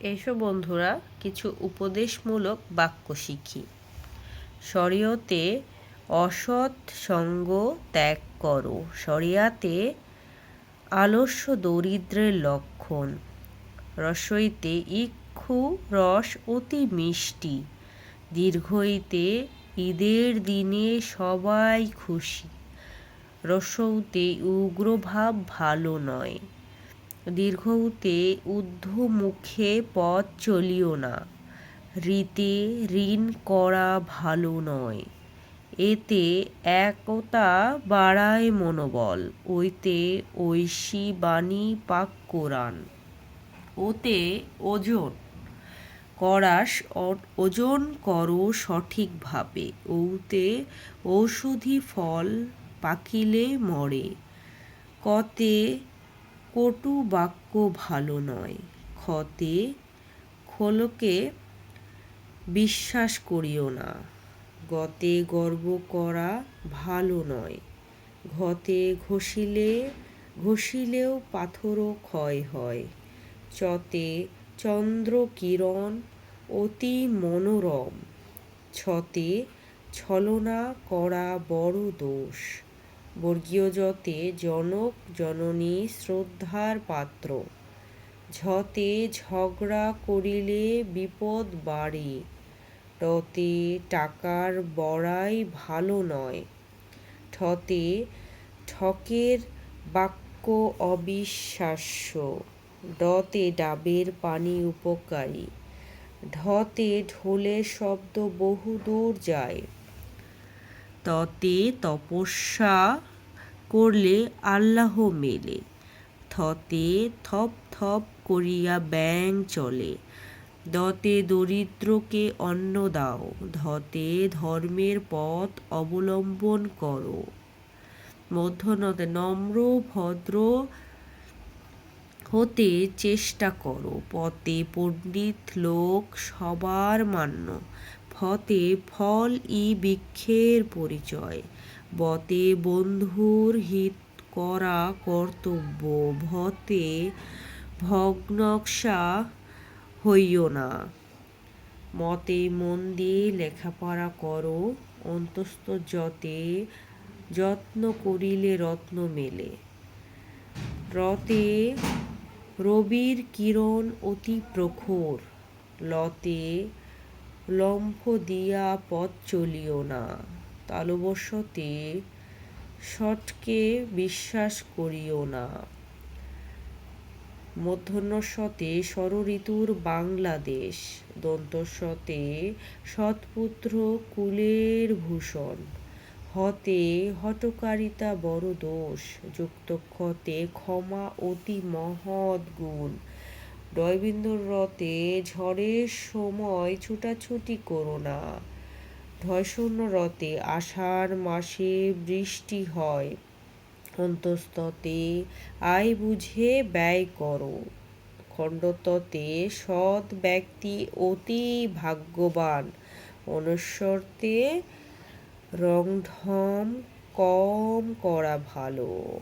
এসো বন্ধুরা, কিছু উপদেশমূলক বাক্য শিখি। শরীয়তে অসৎ সঙ্গ ত্যাগ করো। শরিয়াতে আলস্য দরিদ্রের লক্ষণ। রসইতে ইক্ষু রস অতি মিষ্টি। দীর্ঘইতে ঈদের দিনে সবাই খুশি। রসৌতে উগ্রভাব ভালো নয়। দীর্ঘতে ঊর্ধ্বমুখে পথ চলিও না। রীতে ঋণ করা ভালো নয়। এতে একতা বাড়ায় মনোবল, ওইতে ঐশী বাণী পাক কোরআন। ওতে ওজন করাস ওজন করো সঠিকভাবে, ওতে ঔষধি ফল পাকিলে মরে। কতে কটু বাক্য ভালো নয়। ক্ষতে খোলকে বিশ্বাস করিও না। গতে গর্ব করা ভালো নয়। ঘতে ঘষিলে, ঘষিলেও পাথরও ক্ষয় হয়। চতে চন্দ্র কিরণ অতি মনোরম। ছতে ছলনা করা বড় দোষ। বর্গীয় যতে জনক জননী শ্রদ্ধার পাত্র। ঝতে ঝগড়া করিলে বিপদ বাড়ে, টতে টাকার বড়াই ভালো নয়, ঠতে ঠকের বাক্য অবিশ্বাস্য, ডতে ডাবের পানি উপকারী, ঢতে ঢোলের শব্দ বহুদূর যায়, ততে তপস্যা করলে আল্লাহ মেলে। থতে থপ থপ করিয়া ব্যাং চলে। দতে দরিদ্রকে অন্ন দাও। ধতে ধর্মের পথ অবলম্বন করো। মধ্যনতে নম্র ভদ্র হতে চেষ্টা করো। পথে পণ্ডিত লোক সবার মান্য। ফতে ফল ই বৃক্ষের পরিচয়। বতে বন্ধুর হিত করা কর্তব্য ভতে ভগ্নকশা হইও না। মতে মন দিয়ে লেখাপড়া করো, অন্তস্থ যতে যত্ন করিলে রত্ন মেলে। রতে রবির কিরণ অতি প্রখর, লতে লম্ফ দিয়া পথ চলিও না। তালবশতে শটকে বিশ্বাস করিও না। মধ্যন্যসতে ষড়ঋতুর বাংলাদেশ দন্তস্বতে সৎপুত্র কুলের ভূষণ, হতে হটকারিতা বড় দোষ, যুক্তক্ষতে ক্ষমা অতি মহৎ গুণ। ডয়বিন্দুর রতে ঝড়ের সময় ছুটাছুটি করো না। ঢয়শূন্য রতে আষাঢ় মাসে বৃষ্টি হয়। অন্তস্ততে আয় বুঝে ব্যয় করো। খণ্ডততে সৎ ব্যক্তি অতি ভাগ্যবান। অনুস্বরতে রংঢম কম করা ভালো।